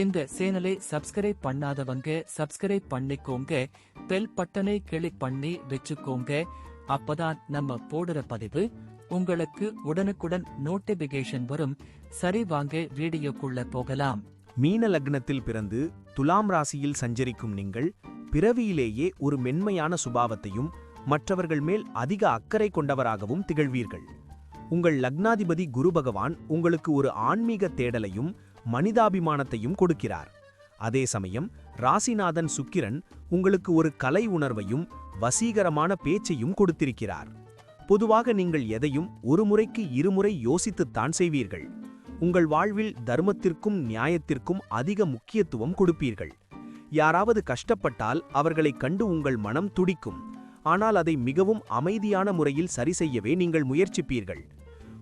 இந்த சேனலை சப்ஸ்கிரைப் பண்ணாதவங்க சப்ஸ்கிரைப் பண்ணிக்கோங்க. பெல் பட்டனை கிளிக் பண்ணி வச்சுக்கோங்க. அப்பதான் நம்ம போடுற பதிவு உங்களுக்கு உடனுக்குடன் நோட்டிபிகேஷன் வரும். சரி வாங்க வீடியோக்குள்ள போகலாம். மீன லக்னத்தில் பிறந்து துலாம் ராசியில் சஞ்சரிக்கும் நீங்கள் பிறவியிலேயே ஒரு மென்மையான சுபாவத்தையும் மற்றவர்கள் மேல் அதிக அக்கறை கொண்டவராகவும் திகழ்வீர்கள். உங்கள் லக்னாதிபதி குரு பகவான் உங்களுக்கு ஒரு ஆன்மீக தேடலையும் மனிதாபிமானத்தையும் கொடுக்கிறார். அதே சமயம் ராசிநாதன் சுக்கிரன் உங்களுக்கு ஒரு கலை உணர்வையும் வசீகரமான பேச்சையும் கொடுத்திருக்கிறார். பொதுவாக நீங்கள் எதையும் ஒரு முறைக்கு இருமுறை யோசித்துத்தான் செய்வீர்கள். உங்கள் வாழ்வில் தர்மத்திற்கும் நியாயத்திற்கும் அதிக முக்கியத்துவம் கொடுப்பீர்கள். யாராவது கஷ்டப்பட்டால் அவர்களை கண்டு உங்கள் மனம் துடிக்கும். ஆனால் அதை மிகவும் அமைதியான முறையில் சரி செய்யவே நீங்கள் முயற்சிப்பீர்கள்.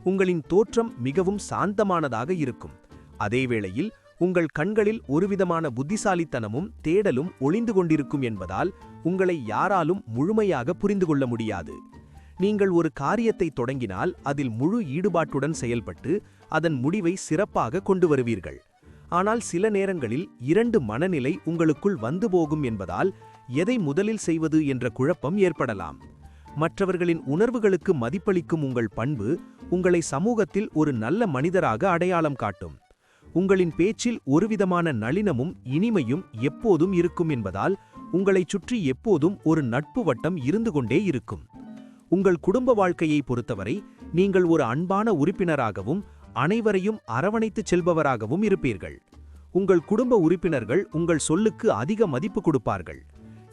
உங்களின் தோற்றம் மிகவும் சாந்தமானதாக இருக்கும். அதேவேளையில் உங்கள் கண்களில் ஒருவிதமான புத்திசாலித்தனமும் தேடலும் ஒளிந்து கொண்டிருக்கும் என்பதால் உங்களை யாராலும் முழுமையாக புரிந்து கொள்ள முடியாது. நீங்கள் ஒரு காரியத்தை தொடங்கினால் அதில் முழு ஈடுபாட்டுடன் செயல்பட்டு அதன் முடிவை சிறப்பாக கொண்டு வருவீர்கள். ஆனால் சில நேரங்களில் இரண்டு மனநிலை உங்களுக்குள் வந்து போகும் என்பதால் எதை முதலில் செய்வது என்ற குழப்பம் ஏற்படலாம். மற்றவர்களின் உணர்வுகளுக்கு மதிப்பளிக்கும் உங்கள் பண்பு உங்களை சமூகத்தில் ஒரு நல்ல மனிதராக அடையாளம் காட்டும். உங்களின் பேச்சில் ஒருவிதமான நளினமும் இனிமையும் எப்போதும் இருக்கும் என்பதால் உங்களைச் சுற்றி எப்போதும் ஒரு நட்பு வட்டம் இருந்து கொண்டே இருக்கும். உங்கள் குடும்ப வாழ்க்கையை பொறுத்தவரை நீங்கள் ஒரு அன்பான உறுப்பினராகவும் அனைவரையும் அரவணைத்துச் செல்பவராகவும் இருப்பீர்கள். உங்கள் குடும்ப உறுப்பினர்கள் உங்கள் சொல்லுக்கு அதிக மதிப்பு கொடுப்பார்கள்.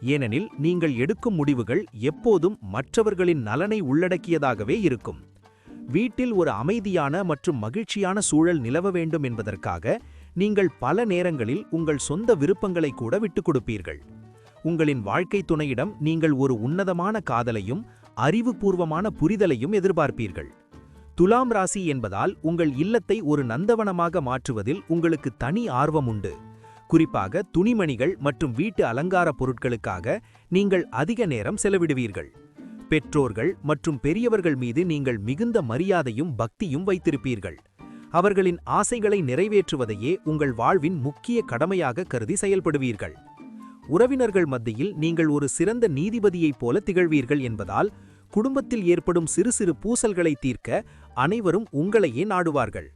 ஏனெனில் நீங்கள் எடுக்கும் முடிவுகள் எப்போதும் மற்றவர்களின் நலனை உள்ளடக்கியதாகவே இருக்கும். வீட்டில் ஒரு அமைதியான மற்றும் மகிழ்ச்சியான சூழல் நிலவ வேண்டும் என்பதற்காக நீங்கள் பல நேரங்களில் உங்கள் சொந்த விருப்பங்களை கூட விட்டுக் கொடுப்பீர்கள். உங்களின் வாழ்க்கை துணையிடம் நீங்கள் ஒரு உன்னதமான காதலையும் அறிவுபூர்வமான புரிதலையும் எதிர்பார்ப்பீர்கள். துலாம் ராசி என்பதால் உங்கள் இல்லத்தை ஒரு நந்தவனமாக மாற்றுவதில் உங்களுக்கு தனி ஆர்வம் உண்டு. குறிப்பாக துணிமணிகள் மற்றும் வீட்டு அலங்கார பொருட்களுக்காக நீங்கள் அதிக நேரம் செலவிடுவீர்கள். பெற்றோர்கள் மற்றும் பெரியவர்கள் மீது நீங்கள் மிகுந்த மரியாதையும் பக்தியும் வைத்திருப்பீர்கள். அவர்களின் ஆசைகளை நிறைவேற்றுவதையே உங்கள் வாழ்வின் முக்கிய கடமையாக கருதி செயல்படுவீர்கள். உறவினர்கள் மத்தியில் நீங்கள் ஒரு சிறந்த நீதிபதியைப் போல திகழ்வீர்கள் என்பதால் குடும்பத்தில் ஏற்படும் சிறு சிறு பூசல்களை தீர்க்க அனைவரும் உங்களையே நாடுவார்கள்.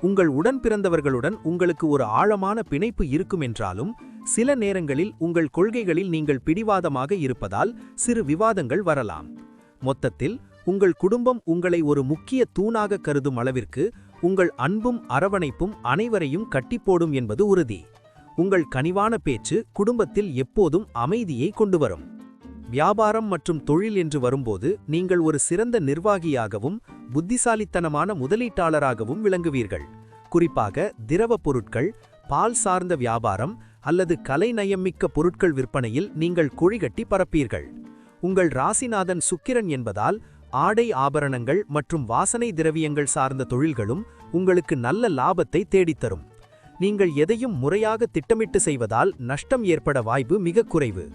உங்கள் உடன் பிறந்தவர்களுடன் உங்களுக்கு ஒரு ஆழமான பிணைப்பு இருக்கும் என்றாலும் சில நேரங்களில் உங்கள் கொள்கைகளில் நீங்கள் பிடிவாதமாக இருப்பதால் சிறு விவாதங்கள் வரலாம். மொத்தத்தில் உங்கள் குடும்பம் உங்களை ஒரு முக்கிய தூணாக கருதும் அளவிற்கு உங்கள் அன்பும் அரவணைப்பும் அனைவரையும் கட்டிப்போடும் என்பது உறுதி. உங்கள் கனிவான பேச்சு குடும்பத்தில் எப்போதும் அமைதியை கொண்டு வரும் வியாபாரம் மற்றும் தொழில் என்று வரும்போது நீங்கள் ஒரு சிறந்த நிர்வாகியாகவும் புத்திசாலித்தனமான முதலீட்டாளராகவும் விளங்குவீர்கள். குறிப்பாக திரவ பொருட்கள் பால் சார்ந்த வியாபாரம் அல்லது கலைநயம்மிக்க பொருட்கள் விற்பனையில் நீங்கள் குழிகட்டி பரப்பீர்கள். உங்கள் ராசிநாதன் சுக்கிரன் என்பதால் ஆடை ஆபரணங்கள் மற்றும் வாசனை திரவியங்கள் சார்ந்த தொழில்களும் உங்களுக்கு நல்ல லாபத்தை தேடித்தரும். நீங்கள் எதையும் முறையாக திட்டமிட்டு செய்வதால் நஷ்டம் ஏற்பட வாய்ப்பு மிக குறைவு.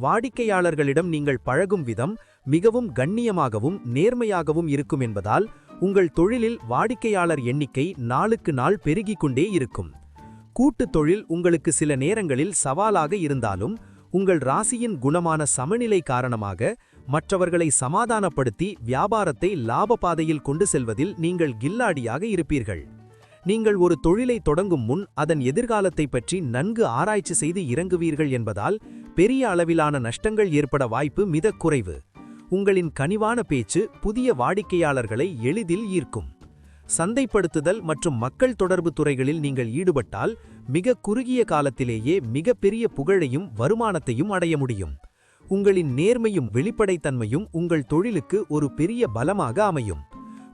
வாடிக்கையாளர்களிடம் நீங்கள் பழகும் விதம் மிகவும் கண்ணியமாகவும் நேர்மையாகவும் இருக்கும் என்பதால் உங்கள் தொழிலில் வாடிக்கையாளர் எண்ணிக்கை நாளுக்கு நாள் பெருகிக் கொண்டே இருக்கும். கூட்டுத் தொழில் உங்களுக்கு சில நேரங்களில் சவாலாக இருந்தாலும் உங்கள் ராசியின் குணமான சமநிலை காரணமாக மற்றவர்களை சமாதானப்படுத்தி வியாபாரத்தை லாப பாதையில் கொண்டு செல்வதில் நீங்கள் கில்லாடியாக இருப்பீர்கள். நீங்கள் ஒரு தொழிலை தொடங்கும் முன் அதன் எதிர்காலத்தை பற்றி நன்கு ஆராய்ச்சி செய்து இறங்குவீர்கள் என்பதால் பெரிய அளவிலான நஷ்டங்கள் ஏற்பட வாய்ப்பு மிக குறைவு. உங்களின் கனிவான பேச்சு புதிய வாடிக்கையாளர்களை எளிதில் ஈர்க்கும். சந்தைப்படுத்துதல் மற்றும் மக்கள் தொடர்பு துறைகளில் நீங்கள் ஈடுபட்டால் மிக குறுகிய காலத்திலேயே மிகப்பெரிய புகழையும் வருமானத்தையும் அடைய முடியும். உங்களின் நேர்மையும் வெளிப்படைத்தன்மையும் உங்கள் தொழிலுக்கு ஒரு பெரிய பலமாக அமையும்.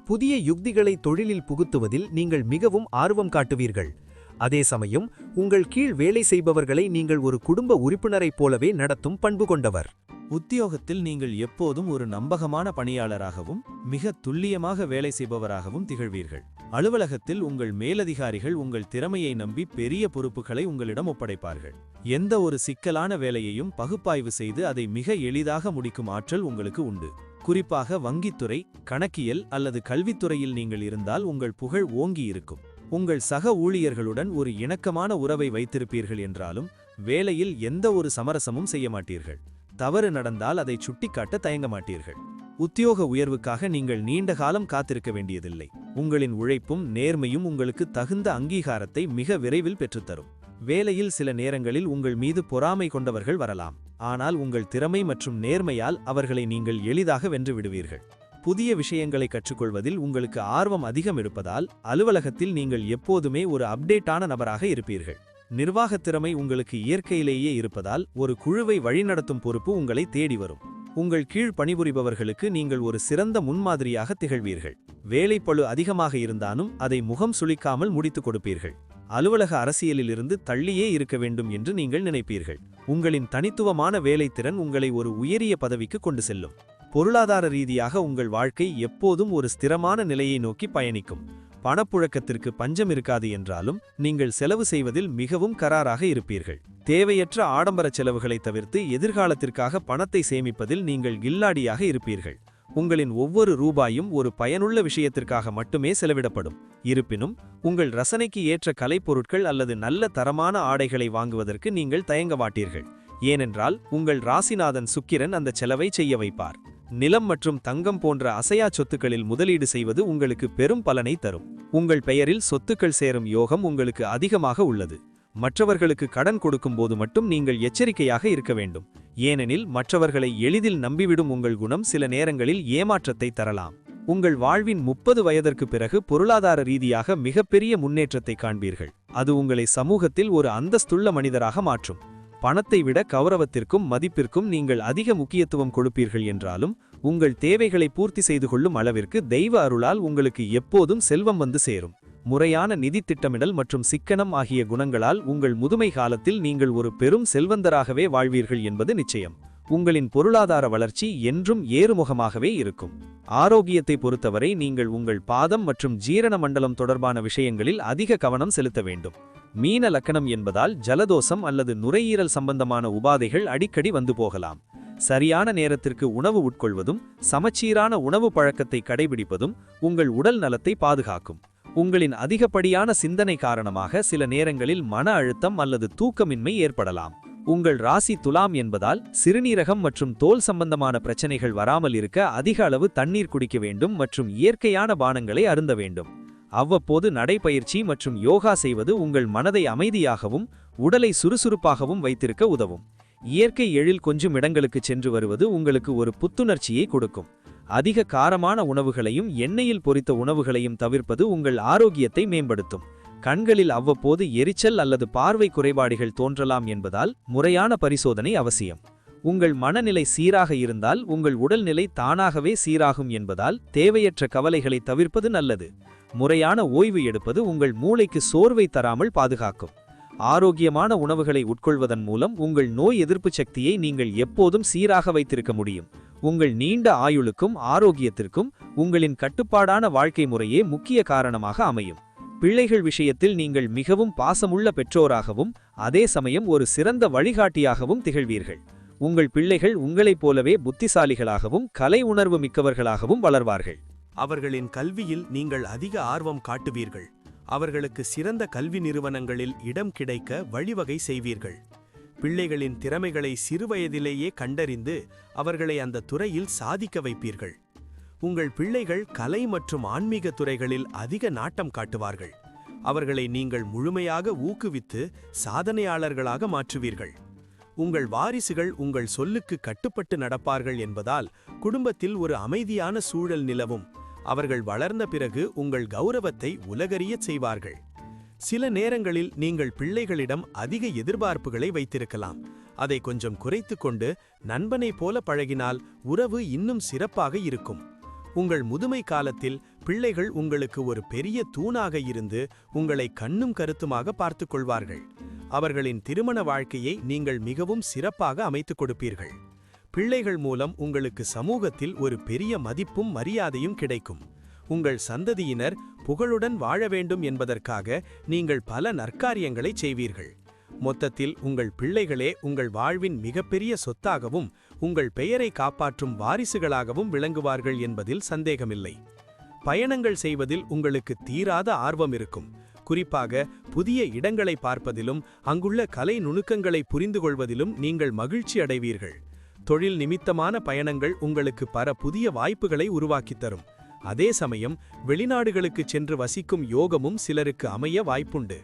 புதிய யுக்திகளை தொழிலில் புகுத்துவதில் நீங்கள் மிகவும் ஆர்வம் காட்டுவீர்கள். அதே சமயம் உங்கள் கீழ் வேலை செய்பவர்களை நீங்கள் ஒரு குடும்ப உறுப்பினரைப் போலவே நடத்தும் பண்பு கொண்டவர். உத்தியோகத்தில் நீங்கள் எப்போதும் ஒரு நம்பகமான பணியாளராகவும் மிக துல்லியமாக வேலை செய்பவராகவும் திகழ்வீர்கள். அலுவலகத்தில் உங்கள் மேலதிகாரிகள் உங்கள் திறமையை நம்பி பெரிய பொறுப்புகளை உங்களிடம் ஒப்படைப்பார்கள். எந்த ஒரு சிக்கலான வேலையையும் பகுப்பாய்வு செய்து அதை மிக எளிதாக முடிக்கும் ஆற்றல் உங்களுக்கு உண்டு. குறிப்பாக வங்கித்துறை கணக்கியல் அல்லது கல்வித்துறையில் நீங்கள் இருந்தால் உங்கள் புகழ் ஓங்கி இருக்கும். உங்கள் சக ஊழியர்களுடன் ஒரு இணக்கமான உறவை வைத்திருப்பீர்கள் என்றாலும் வேலையில் எந்த ஒரு சமரசமும் செய்ய மாட்டீர்கள். தவறு நடந்தால் அதை சுட்டிக்காட்ட தயங்க மாட்டீர்கள். உத்தியோக உயர்வுக்காக நீங்கள் நீண்ட காலம் காத்திருக்க வேண்டியதில்லை. உங்களின் உழைப்பும் நேர்மையும் உங்களுக்கு தகுந்த அங்கீகாரத்தை மிக விரைவில் பெற்றுத்தரும். வேலையில் சில நேரங்களில் உங்கள் மீது பொறாமை கொண்டவர்கள் வரலாம். ஆனால் உங்கள் திறமை மற்றும் நேர்மையால் அவர்களை நீங்கள் எளிதாக வென்று விடுவீர்கள். புதிய விஷயங்களை கற்றுக்கொள்வதில் உங்களுக்கு ஆர்வம் அதிகம் இருப்பதால் அலுவலகத்தில் நீங்கள் எப்போதுமே ஒரு அப்டேட்டான நபராக இருப்பீர்கள். நிர்வாகத் திறமை உங்களுக்கு இயற்கையிலேயே இருப்பதால் ஒரு குழுவை வழிநடத்தும் பொறுப்பு உங்களை தேடி வரும். உங்கள் கீழ் பணிபுரிபவர்களுக்கு நீங்கள் ஒரு சிறந்த முன்மாதிரியாக திகழ்வீர்கள். வேலைப்பழு அதிகமாக இருந்தாலும் அதை முகம் சுளிக்காமல் முடித்துக் கொடுப்பீர்கள். அலுவலக அரசியலிலிருந்து தள்ளியே இருக்க வேண்டும் என்று நீங்கள் நினைப்பீர்கள். உங்களின் தனித்துவமான வேலைத்திறன் உங்களை ஒரு உயரிய பதவிக்கு கொண்டு செல்லும். பொருளாதார ரீதியாக உங்கள் வாழ்க்கை எப்போதும் ஒரு ஸ்திரமான நிலையை நோக்கி பயணிக்கும். பணப்புழக்கத்திற்கு பஞ்சம் இருக்காது என்றாலும் நீங்கள் செலவு செய்வதில் மிகவும் கராராக இருப்பீர்கள். தேவையற்ற ஆடம்பர செலவுகளை தவிர்த்து எதிர்காலத்திற்காக பணத்தை சேமிப்பதில் நீங்கள் கில்லாடியாக இருப்பீர்கள். உங்களின் ஒவ்வொரு ரூபாயும் ஒரு பயனுள்ள விஷயத்திற்காக மட்டுமே செலவிடப்படும். இருப்பினும் உங்கள் ரசனைக்கு ஏற்ற கலைப்பொருட்கள் அல்லது நல்ல தரமான ஆடைகளை வாங்குவதற்கு நீங்கள் தயங்க மாட்டீர்கள். ஏனென்றால் உங்கள் ராசிநாதன் சுக்கிரன் அந்த செலவை செய்ய வைப்பார். நிலம் மற்றும் தங்கம் போன்ற அசையா சொத்துக்களில் முதலீடு செய்வது உங்களுக்கு பெரும் பலனை தரும். உங்கள் பெயரில் சொத்துக்கள் சேரும் யோகம் உங்களுக்கு அதிகமாக உள்ளது. மற்றவர்களுக்கு கடன் கொடுக்கும் போது மட்டும் நீங்கள் எச்சரிக்கையாக இருக்க வேண்டும். ஏனெனில் மற்றவர்களை எளிதில் நம்பிவிடும் உங்கள் குணம் சில நேரங்களில் ஏமாற்றத்தை தரலாம். உங்கள் வாழ்வின் முப்பது வயதிற்கு பிறகு பொருளாதார ரீதியாக மிகப்பெரிய முன்னேற்றத்தை காண்பீர்கள். அது உங்களை சமூகத்தில் ஒரு அந்தஸ்துள்ள மனிதராக மாற்றும். பணத்தை விட கௌரவத்திற்கும் மதிப்பிற்கும் நீங்கள் அதிக முக்கியத்துவம் கொடுப்பீர்கள் என்றாலும் உங்கள் தேவைகளை பூர்த்தி செய்து கொள்ளும் அளவிற்கு தெய்வ அருளால் உங்களுக்கு எப்போதும் செல்வம் வந்து சேரும். முறையான நிதி திட்டமிடல் மற்றும் சிக்கனம் ஆகிய குணங்களால் உங்கள் முதுமை காலத்தில் நீங்கள் ஒரு பெரும் செல்வந்தராகவே வாழ்வீர்கள் என்பது நிச்சயம். உங்களின் பொருளாதார வளர்ச்சி என்றும் ஏறுமுகமாகவே இருக்கும். ஆரோக்கியத்தை பொறுத்தவரை நீங்கள் உங்கள் பாதம் மற்றும் ஜீரண மண்டலம் தொடர்பான விஷயங்களில் அதிக கவனம் செலுத்த வேண்டும். மீன லக்கணம் என்பதால் ஜலதோஷம் அல்லது நுரையீரல் சம்பந்தமான உபாதைகள் அடிக்கடி வந்து போகலாம். சரியான நேரத்திற்கு உணவு உட்கொள்வதும் சமச்சீரான உணவு பழக்கத்தை கடைபிடிப்பதும் உங்கள் உடல் நலத்தை பாதுகாக்கும். உங்களின் அதிகப்படியான சிந்தனை காரணமாக சில நேரங்களில் மன அழுத்தம் அல்லது தூக்கமின்மை ஏற்படலாம். உங்கள் ராசி துலாம் என்பதால் சிறுநீரகம் மற்றும் தோல் சம்பந்தமான பிரச்சனைகள் வராமல் இருக்க அதிக அளவு தண்ணீர் குடிக்க வேண்டும் மற்றும் இயற்கையான பானங்களை அருந்த வேண்டும். அவ்வப்போது நடைபயிற்சி மற்றும் யோகா செய்வது உங்கள் மனதை அமைதியாகவும் உடலை சுறுசுறுப்பாகவும் வைத்திருக்க உதவும். இயற்கை எழில் கொஞ்சம் இடங்களுக்கு சென்று வருவது உங்களுக்கு ஒரு புத்துணர்ச்சியை கொடுக்கும். அதிக காரமான உணவுகளையும் எண்ணெயில் பொரித்த உணவுகளையும் தவிர்ப்பது உங்கள் ஆரோக்கியத்தை மேம்படுத்தும். கண்களில் அவ்வப்போது எரிச்சல் அல்லது பார்வை குறைபாடுகள் தோன்றலாம் என்பதால் முறையான பரிசோதனை அவசியம். உங்கள் மனநிலை சீராக இருந்தால் உங்கள் உடல்நிலை தானாகவே சீராகும் என்பதால் தேவையற்ற கவலைகளை தவிர்ப்பது நல்லது. முறையான ஓய்வு எடுப்பது உங்கள் மூளைக்கு சோர்வை தராமல் பாதுகாக்கும். ஆரோக்கியமான உணவுகளை உட்கொள்வதன் மூலம் உங்கள் நோய் எதிர்ப்பு சக்தியை நீங்கள் எப்போதும் சீராக வைத்திருக்க முடியும். உங்கள் நீண்ட ஆயுளுக்கும் ஆரோக்கியத்திற்கும் உங்களின் கட்டுப்பாடான வாழ்க்கை முறையே முக்கிய காரணமாக அமையும். பிள்ளைகள் விஷயத்தில் நீங்கள் மிகவும் பாசமுள்ள பெற்றோராகவும் அதே சமயம் ஒரு சிறந்த வழிகாட்டியாகவும் திகழ்வீர்கள். உங்கள் பிள்ளைகள் உங்களைப் போலவே புத்திசாலிகளாகவும் கலை உணர்வு மிக்கவர்களாகவும் வளர்வார்கள். அவர்களின் கல்வியில் நீங்கள் அதிக ஆர்வம் காட்டுவீர்கள். அவர்களுக்கு சிறந்த கல்வி நிறுவனங்களில் இடம் கிடைக்க வழிவகை செய்வீர்கள். பிள்ளைகளின் திறமைகளை சிறுவயதிலேயே கண்டறிந்து அவர்களை அந்த துறையில் சாதிக்க வைப்பீர்கள். உங்கள் பிள்ளைகள் கலை மற்றும் ஆன்மீக துறைகளில் அதிக நாட்டம் காட்டுவார்கள். அவர்களை நீங்கள் முழுமையாக ஊக்குவித்து சாதனையாளர்களாக மாற்றுவீர்கள். உங்கள் வாரிசுகள் உங்கள் சொல்லுக்கு கட்டுப்பட்டு நடப்பார்கள் என்பதால் குடும்பத்தில் ஒரு அமைதியான சூழல் நிலவும். அவர்கள் வளர்ந்த பிறகு உங்கள் கௌரவத்தை உலகறியச் செய்வார்கள். சில நேரங்களில் நீங்கள் பிள்ளைகளிடம் அதிக எதிர்பார்ப்புகளை வைத்திருக்கலாம். அதை கொஞ்சம் குறைத்துக்கொண்டு நண்பனைப் போல பழகினால் உறவு இன்னும் சிறப்பாக இருக்கும். உங்கள் முதுமை காலத்தில் பிள்ளைகள் உங்களுக்கு ஒரு பெரிய தூணாக இருந்து உங்களை கண்ணும் கருத்துமாக பார்த்துக் கொள்வார்கள். அவர்களின் திருமண வாழ்க்கையை நீங்கள் மிகவும் சிறப்பாக அமைத்துக் கொடுப்பீர்கள். பிள்ளைகள் மூலம் உங்களுக்கு சமூகத்தில் ஒரு பெரிய மதிப்பும் மரியாதையும் கிடைக்கும். உங்கள் சந்ததியினர் புகழுடன் வாழ வேண்டும் என்பதற்காக நீங்கள் பல நற்காரியங்களை செய்வீர்கள். மொத்தத்தில் உங்கள் பிள்ளைகளே உங்கள் வாழ்வின் மிகப்பெரிய சொத்தாகவும் உங்கள் பெயரை காப்பாற்றும் வாரிசுகளாகவும் விளங்குவார்கள் என்பதில் சந்தேகமில்லை. பயணங்கள் செய்வதில் உங்களுக்கு தீராத ஆர்வம் இருக்கும். குறிப்பாக புதிய இடங்களை பார்ப்பதிலும் அங்குள்ள கலை நுணுக்கங்களை புரிந்து கொள்வதிலும் நீங்கள் மகிழ்ச்சி அடைவீர்கள் தொழில் நிமித்தமான பயணங்கள் உங்களுக்கு பல புதிய வாய்ப்புகளை உருவாக்கித் தரும். அதே சமயம் வெளிநாடுகளுக்கு சென்று வசிக்கும் யோகமும் சிலருக்கு அமைய வாய்ப்புண்டு.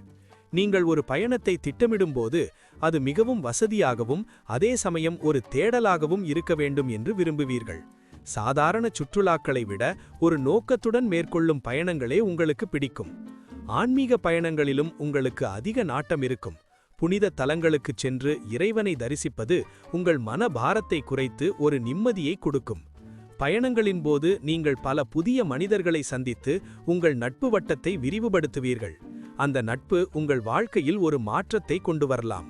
நீங்கள் ஒரு பயணத்தை திட்டமிடும்போது அது மிகவும் வசதியாகவும் அதே சமயம் ஒரு தேடலாகவும் இருக்க வேண்டும் என்று விரும்புவீர்கள். சாதாரண சுற்றுலாக்களை விட ஒரு நோக்கத்துடன் மேற்கொள்ளும் பயணங்களே உங்களுக்கு பிடிக்கும். ஆன்மீக பயணங்களிலும் உங்களுக்கு அதிக நாட்டம் இருக்கும். புனித தலங்களுக்குச் சென்று இறைவனை தரிசிப்பது உங்கள் மன பாரத்தை குறைத்து ஒரு நிம்மதியை கொடுக்கும். பயணங்களின் போது நீங்கள் பல புதிய மனிதர்களை சந்தித்து உங்கள் நட்பு வட்டத்தை விரிவுபடுத்துவீர்கள். அந்த நட்பு உங்கள் வாழ்க்கையில் ஒரு மாற்றத்தை கொண்டு வரலாம்.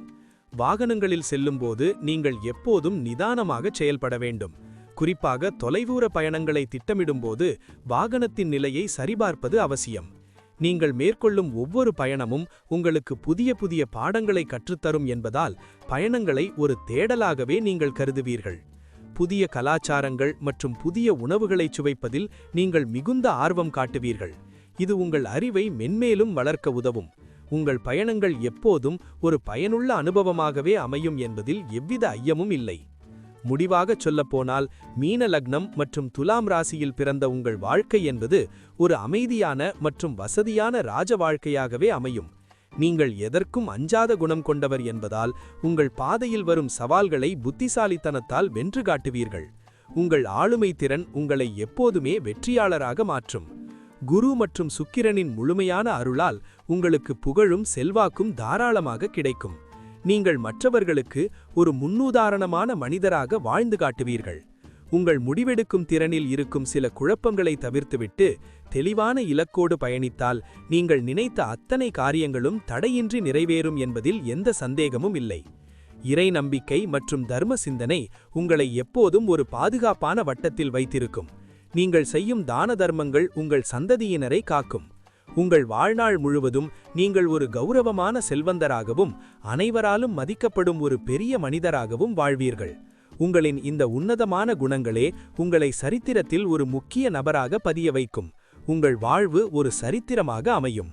வாகனங்களில் செல்லும்போது நீங்கள் எப்போதும் நிதானமாக செயல்பட வேண்டும். குறிப்பாக தொலைதூர பயணங்களை திட்டமிடும்போது வாகனத்தின் நிலையை சரிபார்ப்பது அவசியம். நீங்கள் மேற்கொள்ளும் ஒவ்வொரு பயணமும் உங்களுக்கு புதிய புதிய பாடங்களை கற்றுத்தரும் என்பதால் பயணங்களை ஒரு தேடலாகவே நீங்கள் கருதுவீர்கள். புதிய கலாச்சாரங்கள் மற்றும் புதிய உணவுகளைச் சுவைப்பதில் நீங்கள் மிகுந்த ஆர்வம் காட்டுவீர்கள். இது உங்கள் அறிவை மென்மேலும் வளர்க்க உதவும். உங்கள் பயணங்கள் எப்போதும் ஒரு பயனுள்ள அனுபவமாகவே அமையும் என்பதில் எவ்வித ஐயமும் இல்லை. முடிவாகச் சொல்லப்போனால் மீன லக்னம் மற்றும் துலாம் ராசியில் பிறந்த உங்கள் வாழ்க்கை என்பது ஒரு அமைதியான மற்றும் வசதியான ராஜ வாழ்க்கையாகவே அமையும். நீங்கள் எதற்கும் அஞ்சாத குணம் கொண்டவர் என்பதால் உங்கள் பாதையில் வரும் சவால்களை புத்திசாலித்தனத்தால் வென்று காட்டுவீர்கள். உங்கள் ஆளுமை திறன் உங்களை எப்போதுமே வெற்றியாளராக மாற்றும். குரு மற்றும் சுக்கிரனின் முழுமையான அருளால் உங்களுக்கு புகழும் செல்வாக்கும் தாராளமாக கிடைக்கும். நீங்கள் மற்றவர்களுக்கு ஒரு முன்னுதாரணமான மனிதராக வாழ்ந்து காட்டுவீர்கள். உங்கள் முடிவெடுக்கும் திறனில் இருக்கும் சில குழப்பங்களை தவிர்த்துவிட்டு தெளிவான இலக்கோடு பயணித்தால் நீங்கள் நினைத்த அத்தனை காரியங்களும் தடையின்றி நிறைவேறும் என்பதில் எந்த சந்தேகமும் இல்லை. இறை நம்பிக்கை மற்றும் தர்ம சிந்தனை உங்களை எப்போதும் ஒரு பாதுகாப்பான வட்டத்தில் வைத்திருக்கும். நீங்கள் செய்யும் தான தர்மங்கள் உங்கள் சந்ததியினரை காக்கும். உங்கள் வாழ்நாள் முழுவதும் நீங்கள் ஒரு கௌரவமான செல்வந்தராகவும் அனைவராலும் மதிக்கப்படும் ஒரு பெரிய மனிதராகவும் வாழ்வீர்கள். உங்களின் இந்த உன்னதமான குணங்களே உங்களை சரித்திரத்தில் ஒரு முக்கிய நபராக பதிய வைக்கும். உங்கள் வாழ்வு ஒரு சரித்திரமாக அமையும்.